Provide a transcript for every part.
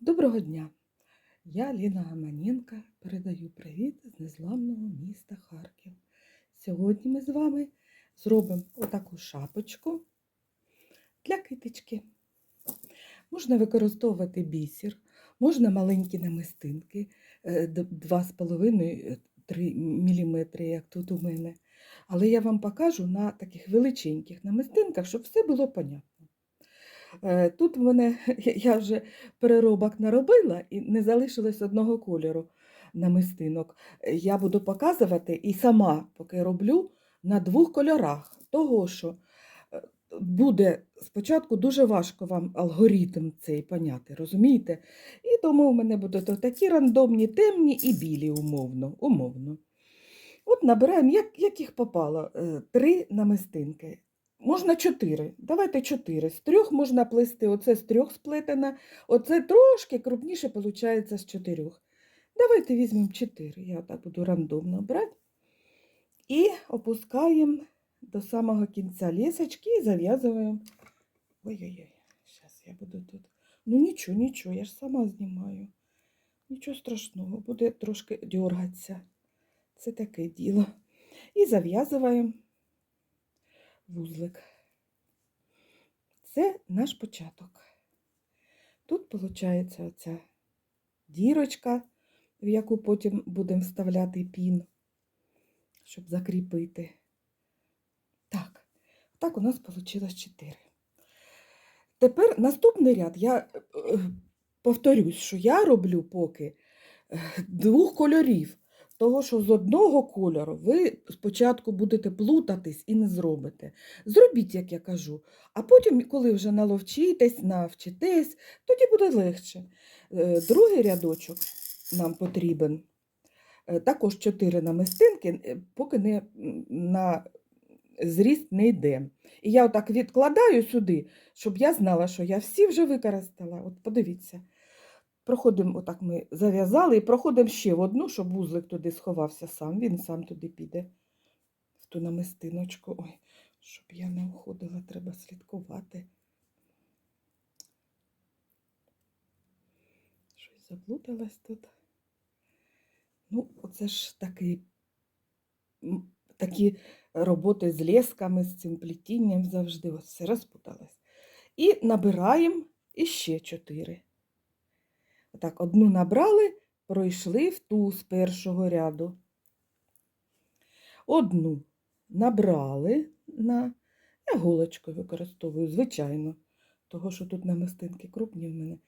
Доброго дня! Я Ліна Гаманенка передаю привіт з незламного міста Харків. Сьогодні ми з вами зробимо отаку шапочку для китички. Можна використовувати бісер, можна маленькі намистинки е, 2,5-3 мм, як тут у мене. Але я вам покажу на таких величеньких намистинках, щоб все було понятно. Е, Тут в мене я вже переробок наробила і не залишилось одного кольору намистинок. Я буду показувати і сама, поки роблю, на двох кольорах. Того, що е, буде спочатку дуже важко вам алгоритм цей поняти, розумієте? І тому в мене будуть такі рандомні, темні і білі, умовно. умовно. От набираємо, як, як їх попало, е, три намистинки. Можна чотири. Давайте чотири. З трьох можна плести. Оце з трьох сплетена, оце трошки крупніше виходить з чотирьох. Давайте візьмемо чотири. Я так буду рандомно брати. І опускаємо до самого кінця лісочки і зав'язуємо. Ой-ой-ой, зараз я буду тут. Ну нічого, нічого, я ж сама знімаю. Нічого страшного, буде трошки дергатися. Це таке діло. І зав'язуємо вузлик. Це наш початок. Тут виходить оця дірочка, в яку потім будемо вставляти пін, щоб закріпити. Так, так у нас вийшло 4. Тепер наступний ряд я е, е, повторюсь, що я роблю поки е, двох кольорів. Того, що з одного кольору ви спочатку будете плутатись і не зробите. Зробіть, як я кажу, а потім, коли вже наловчитесь, навчитесь, тоді буде легше. Е, Другий рядочок нам потрібен. Е, Також чотири намистинки, е, поки не на зріст не йде. І я отак відкладаю сюди, щоб я знала, що я всі вже використала. От подивіться. Проходимо, отак ми зав'язали і проходимо ще в одну, щоб вузлик туди сховався сам. Він сам туди піде в ту намистиночку. Ой, щоб я не уходила, треба слідкувати. Щось заплуталась тут. Ну, оце ж такий, такі роботи з лесками, з цим плетінням завжди. Ось все розпуталось. І набираємо іще чотири. Отак, одну набрали, пройшли в ту з першого ряду. Одну набрали на я голочкою використовую, звичайно, того, що тут намистинки крупні в мене.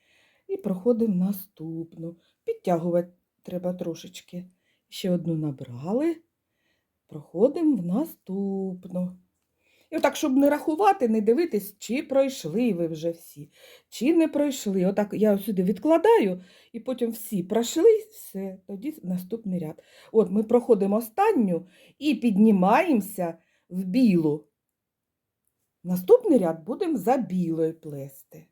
І проходимо наступну. Підтягувати треба трошечки. Ще одну набрали, проходимо в наступну. І отак, щоб не рахувати, не дивитись, чи пройшли ви вже всі, чи не пройшли. Отак я сюди відкладаю, і потім всі пройшли, все, тоді наступний ряд. От ми проходимо останню і піднімаємося в білу. Наступний ряд будемо за білою плести.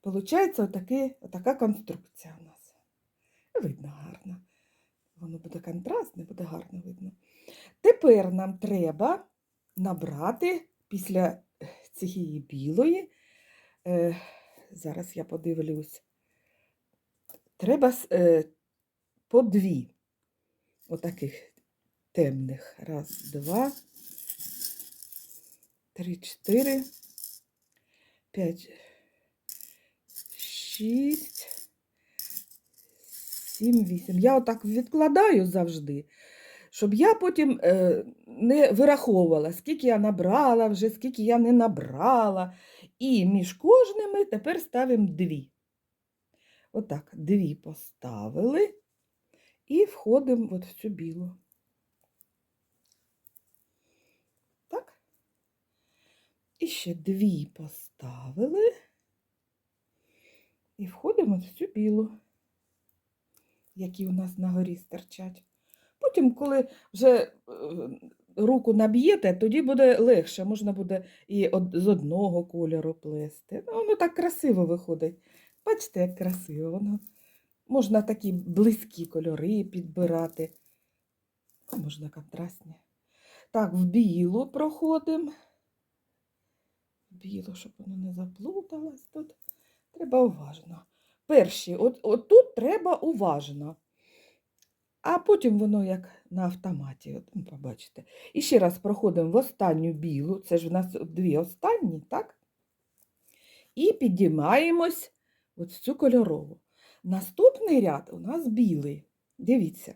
Получається отаке, отака конструкція у нас. Видно гарно. Воно буде контрастне, буде гарно видно. Тепер нам треба набрати після цієї білої. Е, зараз я подивлюсь. Треба е, по дві отаких темних. Раз, два, три, чотири, п'ять, шість, сім, вісім. Я отак відкладаю завжди, щоб я потім е, не вираховувала, скільки я набрала вже, скільки я не набрала. І між кожними тепер ставимо дві. Отак, дві поставили і входимо от в цю білу. Так. І ще дві поставили. І входимо в цю білу, які у нас на горі стирчать. Потім, коли вже е, руку наб'єте, тоді буде легше, можна буде і з одного кольору плести. Ну, воно так красиво виходить. Бачите, як красиво воно. Можна такі близькі кольори підбирати, можна контрастні. Так, в білу проходимо. В білу, щоб воно не заплуталось тут. Треба уважно. перші, от, от тут треба уважно. А потім воно як на автоматі, от, ну, побачите. І ще раз проходимо в останню білу, це ж в нас дві останні, так? І підіймаємось от в цю кольорову. Наступний ряд у нас білий. Дивіться.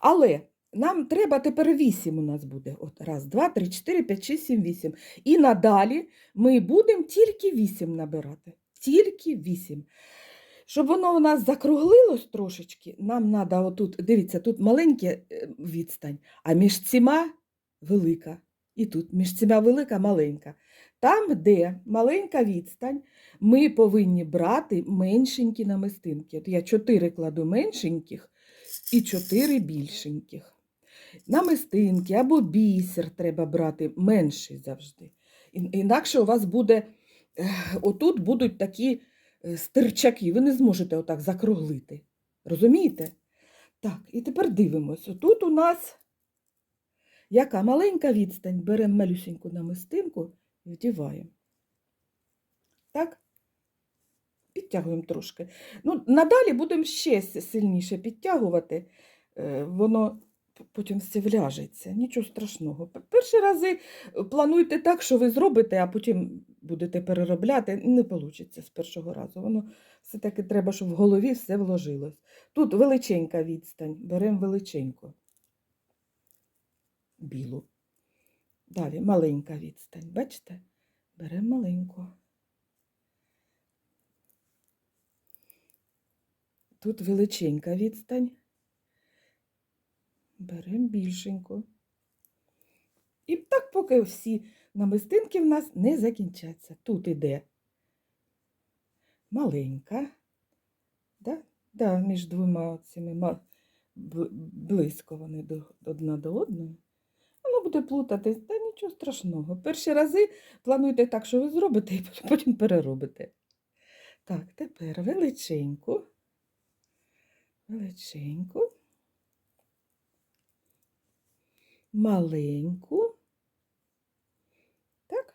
Але нам треба тепер 8 у нас буде. От раз, два, три, чотири, п'ять, шість, сім, вісім. І надалі ми будемо тільки 8 набирати. Тільки 8. Щоб воно у нас закруглилось трошечки, нам треба отут, дивіться, тут маленька е, відстань, а між цима велика. І тут між цима велика, маленька. Там, де маленька відстань, ми повинні брати меншенькі намистинки. От я 4 кладу меншеньких і 4 більшеньких. Намистинки або бісер треба брати менший завжди. Інакше у вас буде, отут будуть такі стирчаки, ви не зможете отак закруглити. Розумієте? Так, і тепер дивимось. Тут у нас яка маленька відстань, беремо малюсеньку намистинку і вдіваємо. Так? Підтягуємо трошки. Ну, надалі будемо ще сильніше підтягувати, е, воно потім все вляжеться. Нічого страшного. Перші рази е, плануйте так, що ви зробите, а потім будете переробляти. Не вийде з першого разу. Воно все-таки треба, щоб в голові все вложилось. Тут величенька відстань, беремо величеньку. Білу. Далі маленька відстань. Бачите? Беремо маленьку. Тут величенька відстань. Беремо більшеньку. І так, поки всі намистинки в нас не закінчаться. Тут іде маленька, да? Да, між двома цими близько вони до, одна до одної. Воно буде плутатись, та нічого страшного. Перші рази плануйте так, що ви зробите, і потім переробите. Так, тепер величеньку, величеньку, маленьку. Так?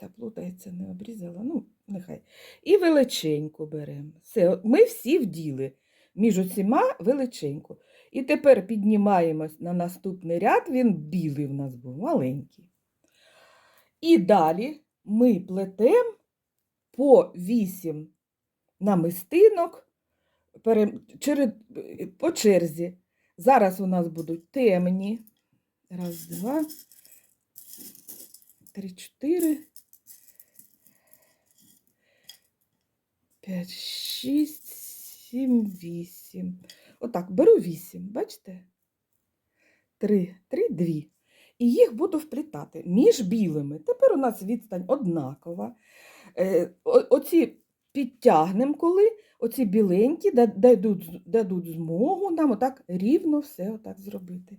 Ця плутається, не обрізала. Ну, нехай. І величеньку беремо. Ми всі вділи між усіма величеньку. І тепер піднімаємось на наступний ряд, він білий в нас був, маленький. І далі ми плетемо по 8 намистинок по черзі. Зараз у нас будуть темні. Раз, два, три, чотири. П'ять, шість, сім, вісім. Отак, беру вісім, бачите? Три, три, дві. І їх буду вплітати між білими. Тепер у нас відстань однакова. Е, оці підтягнемо, коли оці біленькі дадуть, дадуть змогу нам отак рівно все отак зробити.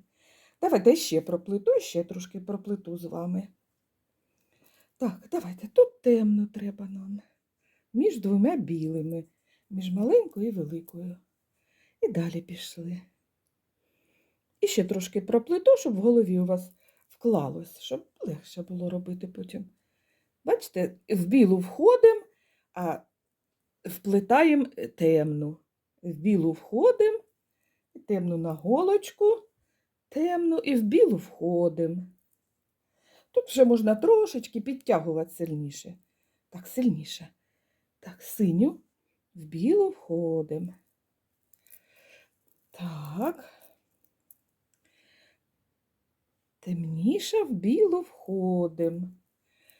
Давайте ще проплиту, ще трошки проплиту з вами. Так, давайте, тут темно треба нам. Між двома білими, між маленькою і великою. І далі пішли. І ще трошки проплиту, щоб в голові у вас вклалось, щоб легше було робити потім. Бачите, в білу входимо, а вплетаємо темну. В білу входимо, темну на голочку, темну і в білу входимо. Тут вже можна трошечки підтягувати сильніше. Так, сильніше. Так, синю в білу входимо. Так. Темніше в білу входимо.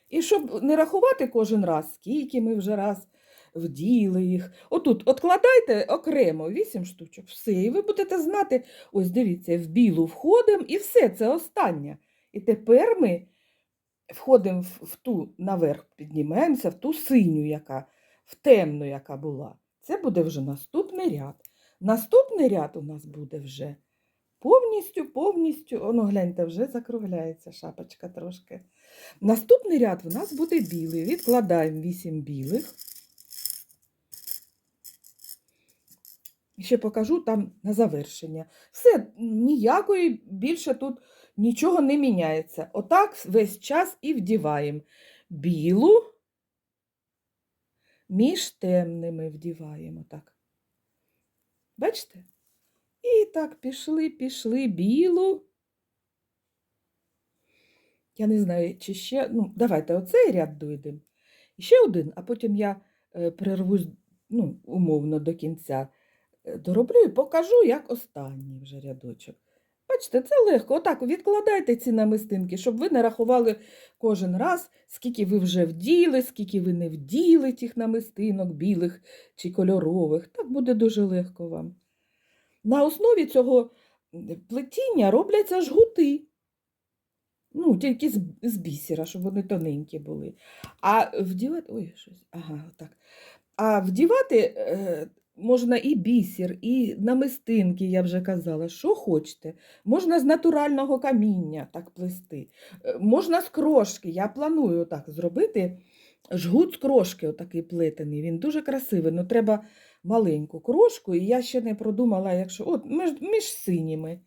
І щоб не рахувати кожен раз, скільки ми вже раз вділи їх. Отут откладайте окремо 8 штучок, все, і ви будете знати, ось дивіться, в білу входимо, і все, це останнє. І тепер ми входимо в ту наверх, піднімаємося, в ту синю, яка, в темну, яка була. Це буде вже наступний ряд. Наступний ряд у нас буде вже повністю, повністю, воно гляньте, вже закругляється шапочка трошки. Наступний ряд у нас буде білий. Відкладаємо 8 білих. Ще покажу там на завершення. Все, ніякої більше тут нічого не міняється. Отак весь час і вдіваємо. Білу між темними вдіваємо. Так. Бачите? І так пішли, пішли білу. Я не знаю, чи ще. Ну, давайте оцей ряд дойдемо. Ще один, а потім я е, перервусь, ну, умовно, до кінця е, дороблю і покажу, як останній вже рядочок. Бачите, це легко. Отак відкладайте ці намистинки, щоб ви не рахували кожен раз, скільки ви вже вділи, скільки ви не вділи тих намистинок, білих чи кольорових. Так буде дуже легко вам. На основі цього плетіння робляться жгути. Ну, тільки з, з бісера, щоб вони тоненькі були. А вдівати. Ой, щось. Ага, так. А вдівати е, можна і бісер, і намистинки, я вже казала, що хочете. Можна з натурального каміння так плести. Е, Можна з крошки. Я планую так зробити. Жгут з крошки, отакий плетений. Він дуже красивий, але треба маленьку крошку, і я ще не продумала, якщо. От між, між синіми,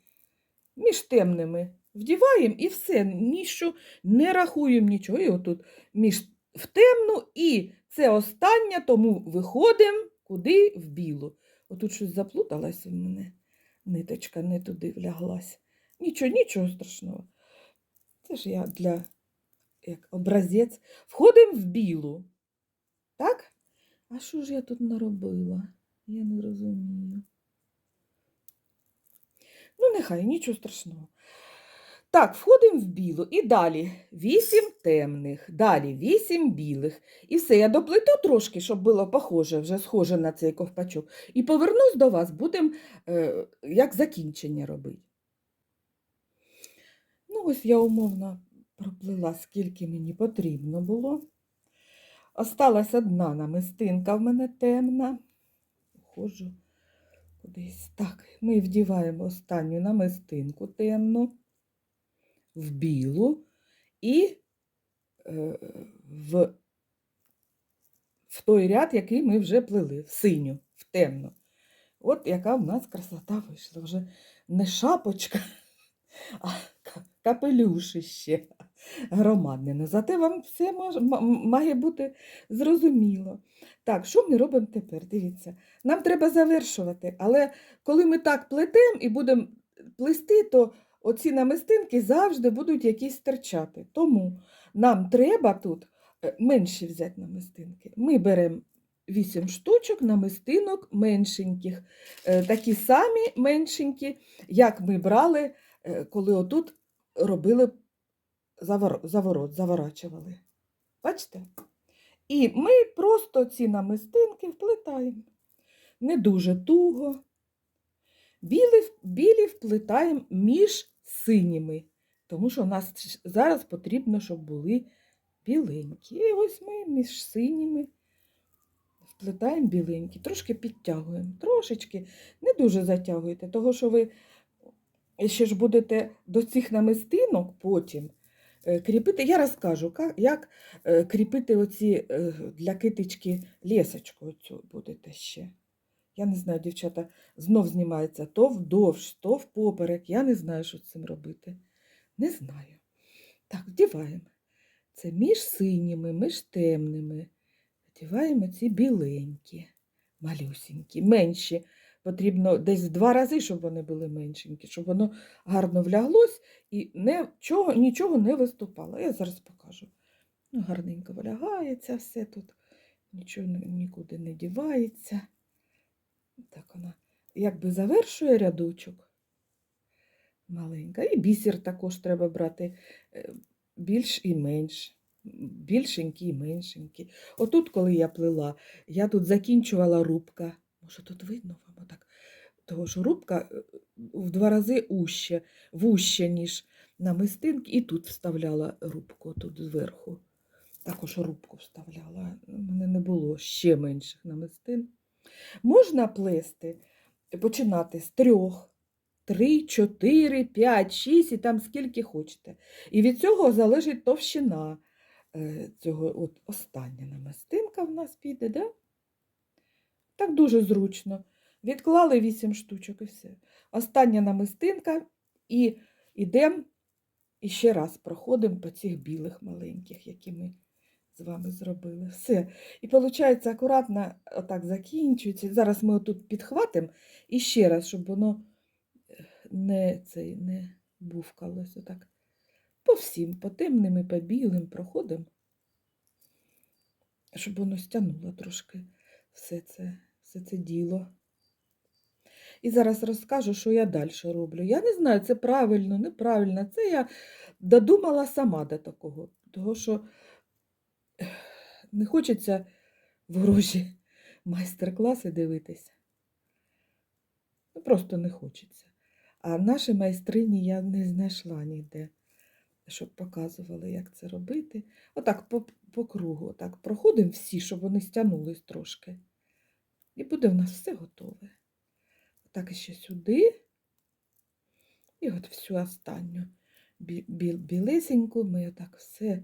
між темними. Вдіваємо і все, ніщо не рахуємо нічого. І отут між в темну, і це останнє, тому виходимо куди в білу. Отут щось заплуталось у мене. Ниточка не туди вляглась. Нічого, нічого страшного. Це ж я для як образець. Входимо в білу. Так? А що ж я тут наробила? Я не розумію. Ну, нехай, нічого страшного. Так, входимо в білу і далі вісім темних, далі вісім білих. І все, я доплету трошки, щоб було похоже, вже схоже на цей ковпачок. І повернусь до вас, будемо е, як закінчення робити. Ну, ось я умовно проплила, скільки мені потрібно було. Осталась одна намистинка в мене темна. Ходжу кудись. Так, ми вдіваємо останню намистинку темну в білу і е, в, в той ряд, який ми вже плели, в синю, в темну. От яка в нас красота вийшла. Вже не шапочка, а капелюшище громадне. Ну, Зате вам все мож- м- м- має бути зрозуміло. Так, що ми робимо тепер? Дивіться, нам треба завершувати, але коли ми так плетемо і будемо плести, то оці намистинки завжди будуть якісь стирчати. Тому нам треба тут е, менші взяти намистинки. Ми беремо 8 штучок намистинок меншеньких, е, такі самі меншенькі, як ми брали, е, коли отут робили заворот, заворачували. Бачите? І ми просто ці намистинки вплетаємо. Не дуже туго. Білі, білі вплетаємо між синіми, тому що у нас зараз потрібно, щоб були біленькі. І ось ми між синіми вплетаємо біленькі, трошки підтягуємо, трошечки, не дуже затягуйте, того що ви ще ж будете до цих намистинок потім е, кріпити. Я розкажу, як е, кріпити оці е, для китички лісочку оцю будете ще. Я не знаю, дівчата, знов знімається то вдовж, то впоперек. Я не знаю, що з цим робити. Не знаю. Так, вдіваємо. Це між синіми, між темними. Вдіваємо ці біленькі, малюсінькі, менші. Потрібно десь два рази, щоб вони були меншенькі, щоб воно гарно вляглось і нічого, нічого не виступало. Я зараз покажу. Ну, гарненько влягається все тут, нічого нікуди не дівається. Так вона якби завершує рядочок. Маленька. І бісер також треба брати е, більш і менш. Більшенькі і меншенькі. Отут, коли я плела, я тут закінчувала рубка. Може, тут видно вам отак. Того що рубка е, в два рази уще, вуще, ніж намистинки, і тут вставляла рубку тут зверху. Також рубку вставляла. У мене не було ще менших намистин. Можна плести, починати з трьох, три, чотири, п'ять, шість і там скільки хочете. І від цього залежить товщина е, цього от остання намистинка в нас піде, да? Так дуже зручно. Відклали вісім штучок і все. Остання намистинка і йдемо І ще раз проходимо по цих білих маленьких, які ми з вами зробили. Все. І виходить, акуратно отак закінчується. Зараз ми отут підхватимо і ще раз, щоб воно е, не, цей, не бувкалось. Отак. По всім, по темним і по білим проходимо, щоб воно стягнуло трошки все це, все це діло. І зараз розкажу, що я далі роблю. Я не знаю, це правильно, неправильно. Це я додумала сама до такого. Того, що не хочеться в гроші майстер-класи дивитися. Ну, просто не хочеться. А наші майстрині я не знайшла ніде, щоб показували, як це робити. Отак по, по кругу, отак проходимо всі, щоб вони стягнулись трошки. І буде в нас все готове. Так, ще сюди. І от всю останню бі- ми отак все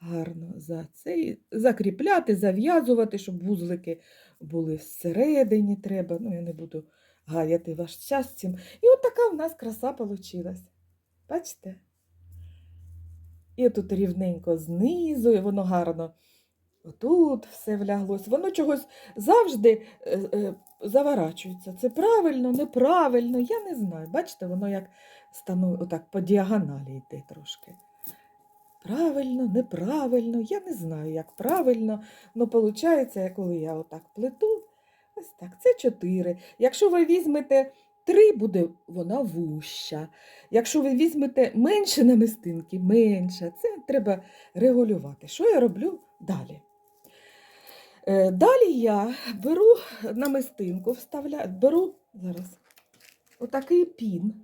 гарно за цей закріпляти, зав'язувати, щоб вузлики були всередині треба. Ну, я не буду гаяти ваш час цим. І от така в нас краса вийшла. Бачите? І тут рівненько знизу, і воно гарно. Отут все вляглось. Воно чогось завжди е, е, заворачується. Це правильно, неправильно, я не знаю. Бачите, воно як стану, отак по діагоналі йде трошки. Правильно, неправильно, я не знаю, як правильно. Ну, виходить, коли я отак плету, ось так, це чотири. Якщо ви візьмете три, буде вона вуща. Якщо ви візьмете менше намистинки, менше, це треба регулювати. Що я роблю далі? Е, Далі я беру намистинку, вставляю, беру зараз отакий пін,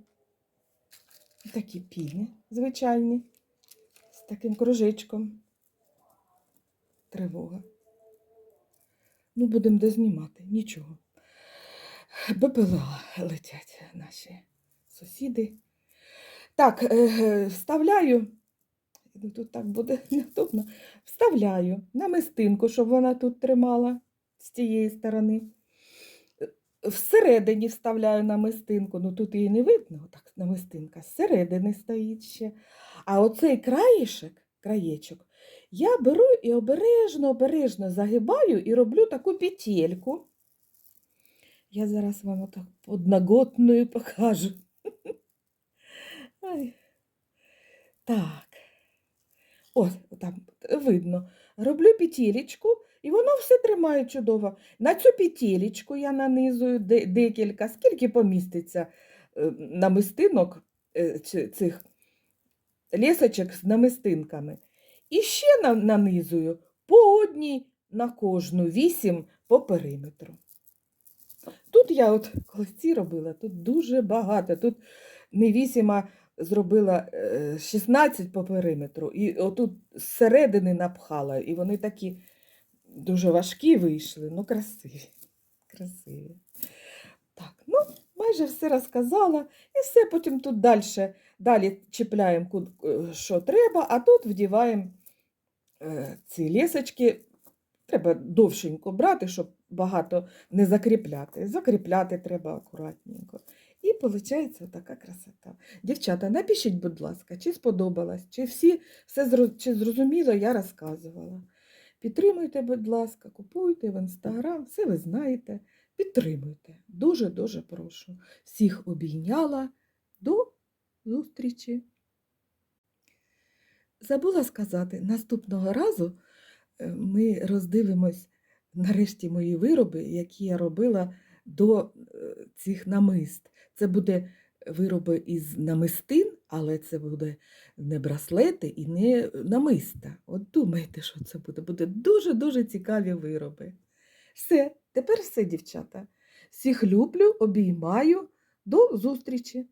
такі піни звичайні, таким кружечком. Тривога. Ну, будемо дознімати, нічого. БПЛА летять наші сусіди. Так, е, е, вставляю, тут так буде неудобно, вставляю намистинку, щоб вона тут тримала з тієї сторони. Всередині вставляю намистинку, ну тут її не видно, так намистинка зсередини стоїть ще. А оцей краєшок, краєчок, я беру і обережно, обережно загибаю і роблю таку петельку. Я зараз вам отак одноготною покажу. Так. Ось, там видно. Роблю петелечку, і воно все тримає чудово. На цю петелечку я нанизую декілька, скільки поміститься е, намистинок е, цих лісочок з намистинками. І ще нанизую по одній на кожну вісім по периметру. Тут я от колись ці робила, тут дуже багато. Тут не вісім, а зробила е, 16 по периметру. І отут зсередини напхала, і вони такі дуже важкі вийшли, ну красиві. Красиві. Так, ну, майже все розказала. І все, потім тут далі, далі чіпляємо, е, що треба, а тут вдіваємо е, ці лісочки. Треба довшенько брати, щоб багато не закріпляти. Закріпляти треба акуратненько. І виходить така красота. Дівчата, напишіть, будь ласка, чи сподобалось, чи всі все зрозуміло я розказувала. Підтримуйте, будь ласка, купуйте в інстаграм, все ви знаєте. Підтримуйте. Дуже-дуже прошу. Всіх обійняла. До зустрічі. Забула сказати, наступного разу е, ми роздивимось нарешті мої вироби, які я робила до е, цих намист. Це буде вироби із намистин, але це буде не браслети і не намиста. От думайте, що це буде. Буде дуже-дуже цікаві вироби. Все, тепер все, дівчата. Всіх люблю, обіймаю. До зустрічі!